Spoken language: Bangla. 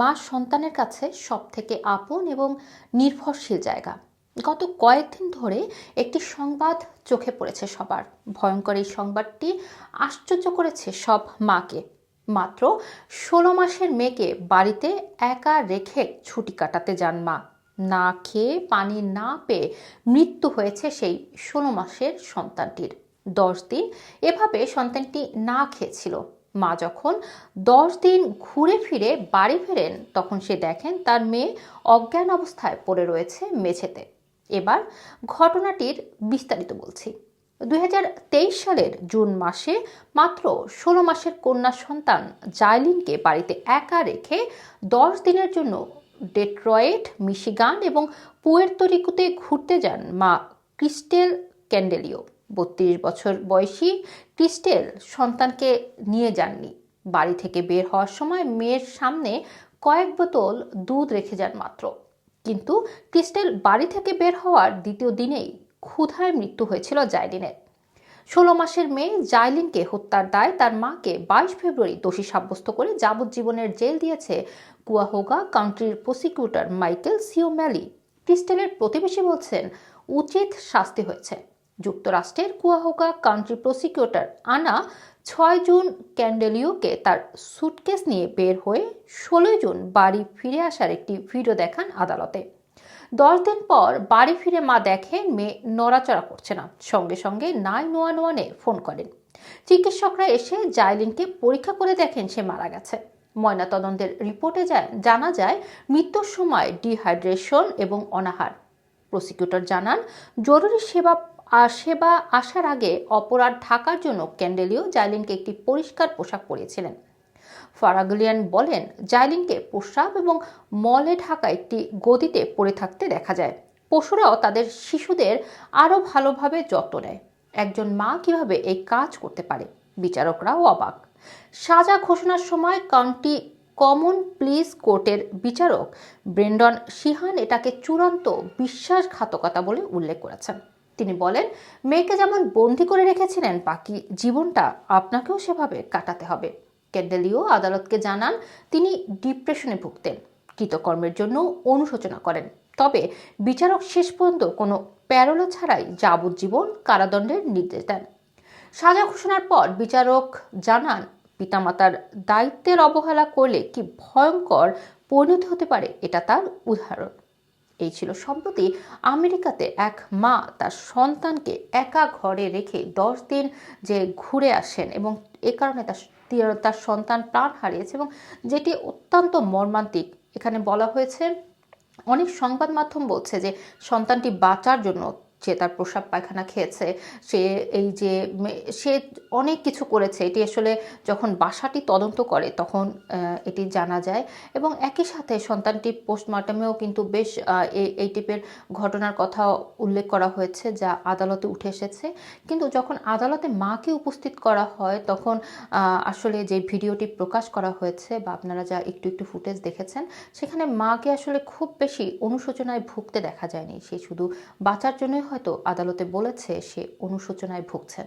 মা সন্তানের কাছে সব থেকে আপন এবং নির্ভরশীল জায়গা। গত কয়েকদিন ধরে একটি সংবাদ চোখে পড়েছে সবার। ভয়ঙ্কর এই সংবাদটি আশ্চর্য করেছে সব মাকে। মাত্র ষোলো মাসের মেয়েকে বাড়িতে একা রেখে ছুটি কাটাতে যান মা। না খেয়ে পানি না পেয়ে মৃত্যু হয়েছে সেই ষোলো মাসের সন্তানটির। দশ দিন এভাবে সন্তানটি না খেয়েছিল। মা যখন দশ দিন ঘুরে ফিরে বাড়ি ফেরেন, তখন সে দেখেন তার মেয়ে অজ্ঞান অবস্থায় পড়ে রয়েছে মেঝেতে। এবার ঘটনাটির বিস্তারিত বলছি। দু হাজার তেইশ সালের জুন মাসে মাত্র ষোলো মাসের কন্যা সন্তান জাইলিনকে বাড়িতে একা রেখে দশ দিনের জন্য ডেট্রয়েট, মিশিগান এবং পুয়ের্তোরিকোতে ঘুরতে যান মা ক্রিস্টেল ক্যান্ডেলিও। বত্রিশ বছর বয়সী ক্রিস্টেল সন্তানকে নিয়ে যাননি। বাড়ি থেকে বের হওয়ার সময় মেয়ের সামনে কয়েক বোতল দুধ রেখে যান মাত্র। কিন্তু ক্রিস্টেল বাড়ি থেকে বের হওয়ার দ্বিতীয় দিনেই ক্ষুধায় মৃত্যু হয়েছিল জাইলিনের। ষোলো মাসের মেয়ে জাইলিনকে হত্যার দায় তার মাকে বাইশ ফেব্রুয়ারি দোষী সাব্যস্ত করে যাবজ্জীবনের জেল দিয়েছে কুয়াহোগা কাউন্ট্রির প্রসিকিউটর মাইকেল সিওম্যালি। ক্রিস্টেলের প্রতিবেশী বলছেন, উচিত শাস্তি হয়েছে। যুক্তরাষ্ট্রের কুয়াহোকা কাউন্ট্রি প্রসিকিউটর আনা ছয় জুন ক্যান্ডেলিওকে তার সুটকেস নিয়ে বের হয়ে ষোলোই জুন বাড়ি ফিরে আসার একটি ভিডিও দেখান আদালতে। দশ দিন পর বাড়ি ফিরে মা দেখেন মেয়ে নড়াচড়া করছে না। সঙ্গে সঙ্গে নাইন ওয়ান ওয়ানে ফোন করেন। চিকিৎসকরা এসে জাইলিনকে পরীক্ষা করে দেখেন সে মারা গেছে। ময়নাতদন্তের রিপোর্টে জানা যায়, মৃত্যুর সময় ডিহাইড্রেশন এবং অনাহার। প্রসিকিউটর জানান, জরুরি সেবা সেবা আসার আগে অপরাধ ঢাকার জন্য ক্যান্ডেলিও জাইলিনকে একটি পরিষ্কার পোশাক পরিয়েছিলেন ফারাগুলিয়ান বলেন, জাইলিনকে প্রস্রাব এবং মলে ঢাকা একটি গদিতে পড়ে থাকতে দেখা যায়। পশুরাও তাদের শিশুদের আরও ভালোভাবে যত্ন নেয়। একজন মা কীভাবে এই কাজ করতে পারে? বিচারকরাও অবাক। সাজা ঘোষণার সময় কাউন্টি কমন প্লিজ কোর্টের বিচারক ব্রেন্ডন সিহান এটাকে চূড়ান্ত বিশ্বাসঘাতকতা বলে উল্লেখ করেছেন। তিনি বলেন, মেয়েকে যেমন বন্দি করে রেখেছিলেন, বাকি জীবনটা আপনাকেও সেভাবে কাটাতে হবে। ক্যান্ডেলিও আদালতকে জানান, তিনি ডিপ্রেশনে ভুগতেন, কৃতকর্মের জন্য অনুশোচনা করেন। তবে বিচারক শেষ পর্যন্ত কোনো প্যারোলো ছাড়াই যাবজ্জীবন কারাদণ্ডের নির্দেশ দেন। সাজা ঘোষণার পর বিচারক জানান, পিতামাতার দায়িত্বের অবহেলা করলে কি ভয়ঙ্কর পরিণতি হতে পারে, এটা তার উদাহরণ। এই ছিল সম্প্রতি আমেরিকাতে এক মা তার সন্তানকে একা ঘরে রেখে দশ দিন যে ঘুরে আসেন এবং এ কারণে তার তার সন্তান প্রাণ হারিয়েছে এবং যেটি অত্যন্ত মর্মান্তিক। এখানে বলা হয়েছে, অনেক সংবাদ মাধ্যম বলছে যে সন্তানটি বাঁচার জন্য সে তার প্রসাব পায়খানা খেয়েছে, সে এই যে সে অনেক কিছু করেছে। এটি আসলে যখন বাসাটি তদন্ত করে, তখন এটি জানা যায়। এবং একই সাথে সন্তানটি পোস্টমর্টমেও কিন্তু বেশ এই টাইপের ঘটনার কথা উল্লেখ করা হয়েছে, যা আদালতে উঠে এসেছে। কিন্তু যখন আদালতে মাকে উপস্থিত করা হয়, তখন আসলে যে ভিডিওটি প্রকাশ করা হয়েছে বা আপনারা যা একটু একটু ফুটেজ দেখেছেন, সেখানে মাকে আসলে খুব বেশি অনুশোচনায় ভুগতে দেখা যায়নি। সে শুধু বাঁচার জন্যই হয়তো আদালতে বলেছে সে অনুশোচনায় ভুগছেন।